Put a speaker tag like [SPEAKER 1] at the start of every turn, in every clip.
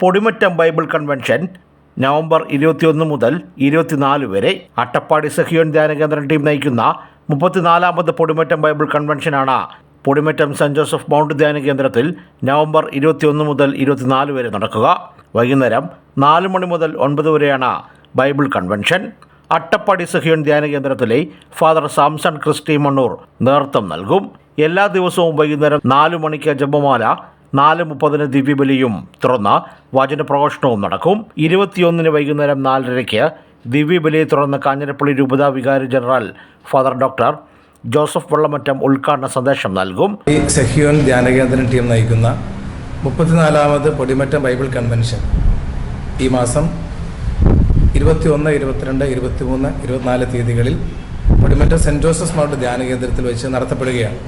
[SPEAKER 1] Podimattam Bible convention November ഇരുപത്തിയൊന്ന് മുതൽ ഇരുപത്തിനാല് വരെ അട്ടപ്പാടി സഹിയോൻ ധ്യാനകേന്ദ്രം ടീം നയിക്കുന്ന മുപ്പത്തിനാലാമത് പൊടിമറ്റം ബൈബിൾ കൺവെൻഷനാണ്. പൊടിമറ്റം സെന്റ് ജോസഫ് മൗണ്ട് ധ്യാന കേന്ദ്രത്തിൽ നവംബർ ഇരുപത്തിയൊന്ന് മുതൽ ഇരുപത്തിനാല് വരെ നടക്കുക. വൈകുന്നേരം നാല് മണി മുതൽ ഒൻപത് വരെയാണ് ബൈബിൾ കൺവെൻഷൻ. അട്ടപ്പാടി സഹിയോൻ ധ്യാന കേന്ദ്രത്തിലെ ഫാദർ സാംസൺ ക്രിസ്റ്റി മണ്ണൂർ നേതൃത്വം നൽകും. എല്ലാ ദിവസവും വൈകുന്നേരം നാല് മണിക്ക് ജപമാല നാല് മുപ്പതിന് ദിവ്യബലിയും തുറന്ന് വചനപ്രഘോഷണവും നടക്കും. ഇരുപത്തിയൊന്നിന് വൈകുന്നേരം നാലരയ്ക്ക് ദിവ്യബലിയെ തുടർന്ന് കാഞ്ഞിരപ്പള്ളി രൂപത വികാരി general father doctor Joseph Vellamattam ഉദ്ഘാടന സന്ദേശം നൽകും.
[SPEAKER 2] ഈ സഹിയോൻ ധ്യാനകേന്ദ്രം ടീം നയിക്കുന്ന മുപ്പത്തിനാലാമത് പൊടിമറ്റം ബൈബിൾ കൺവെൻഷൻ ഈ മാസം ഇരുപത്തിയൊന്ന് ഇരുപത്തിരണ്ട് ഇരുപത്തിമൂന്ന് ഇരുപത്തിനാല് തീയതികളിൽ പൊടിമറ്റം സെന്റ് ജോസഫ് മൗണ്ട് ധ്യാനകേന്ദ്രത്തിൽ വെച്ച് നടത്തപ്പെടുകയാണ്.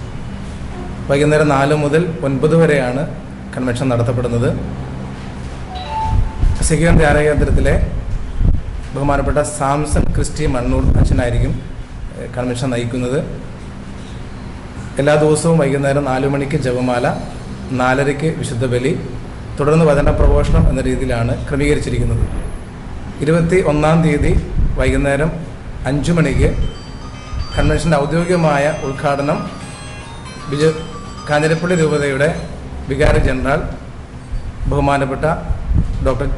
[SPEAKER 2] വൈകുന്നേരം നാല് മുതൽ ഒൻപത് വരെയാണ് കൺവെൻഷൻ നടത്തപ്പെടുന്നത്. സഹിയോൻ ധ്യാനകേന്ദ്രത്തിലെ ബഹുമാനപ്പെട്ട സാംസൺ ക്രിസ്റ്റി മണ്ണൂർ അച്ഛനായിരിക്കും കൺവെൻഷൻ നയിക്കുന്നത്. എല്ലാ ദിവസവും വൈകുന്നേരം നാലു മണിക്ക് ജപമാല നാലരയ്ക്ക് വിശുദ്ധ ബലി തുടർന്ന് വചന പ്രഘോഷണം എന്ന രീതിയിലാണ് ക്രമീകരിച്ചിരിക്കുന്നത്. ഇരുപത്തി ഒന്നാം തീയതി വൈകുന്നേരം അഞ്ചു മണിക്ക് കൺവെൻഷന്റെ ഔദ്യോഗികമായ ഉദ്ഘാടനം വിജ കാഞ്ഞിരപ്പള്ളി രൂപതയുടെ വികാര ജനറൽ ബഹുമാനപ്പെട്ട ഡോക്ടർ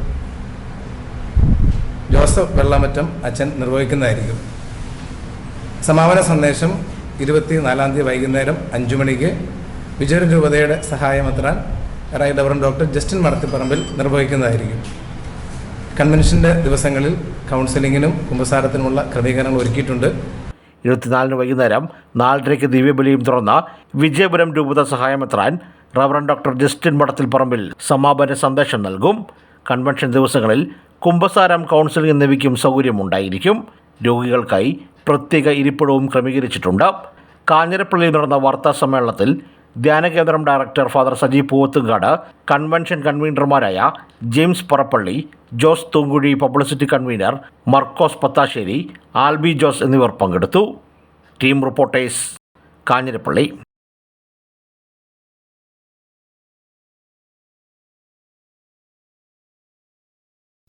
[SPEAKER 2] ജോസഫ് വെള്ളമറ്റം അച്ഛൻ നിർവഹിക്കുന്നതായിരിക്കും. സമാപന സന്ദേശം ഇരുപത്തി നാലാം തീയതി വൈകുന്നേരം അഞ്ചു മണിക്ക് വിജയ രൂപതയുടെ സഹായമെത്രാൻ റൈറ്റ് ഡവറൻ ഡോക്ടർ ജസ്റ്റിൻ മടത്തിപ്പറമ്പിൽ നിർവഹിക്കുന്നതായിരിക്കും. കൺവെൻഷന്റെ ദിവസങ്ങളിൽ കൗൺസിലിങ്ങിനും കുമ്പസാരത്തിനുമുള്ള ക്രമീകരണങ്ങൾ ഒരുക്കിയിട്ടുണ്ട്.
[SPEAKER 1] ഇരുപത്തിനാലിന് വൈകുന്നേരം നാലരയ്ക്ക് ദിവ്യബലിയും തുറന്ന വിജയപുരം രൂപത സഹായമെത്രാൻ റവറൻ ഡോക്ടർ ജസ്റ്റിൻ മഠത്തിൽ പറമ്പിൽ സമാപന സന്ദേശം നൽകും. കൺവെൻഷൻ ദിവസങ്ങളിൽ കുംഭസാരം കൗൺസിലിംഗ് എന്നിവയ്ക്കും സൗകര്യമുണ്ടായിരിക്കും. രോഗികൾക്കായി പ്രത്യേക ഇരിപ്പിടവും ക്രമീകരിച്ചിട്ടുണ്ട്. കാഞ്ഞിരപ്പള്ളിയിൽ നടന്ന വാർത്താ സമ്മേളനത്തിൽ ധ്യാനകേന്ദ്രം director father Sajeev Poovathumkad convention കൺവീനർമാരായ James Parappally Jose Thoonkuzhi publicity convener Markose Pathassery Albi Jose എന്നിവർ പങ്കെടുത്തു. Team reporters Kanjirappally.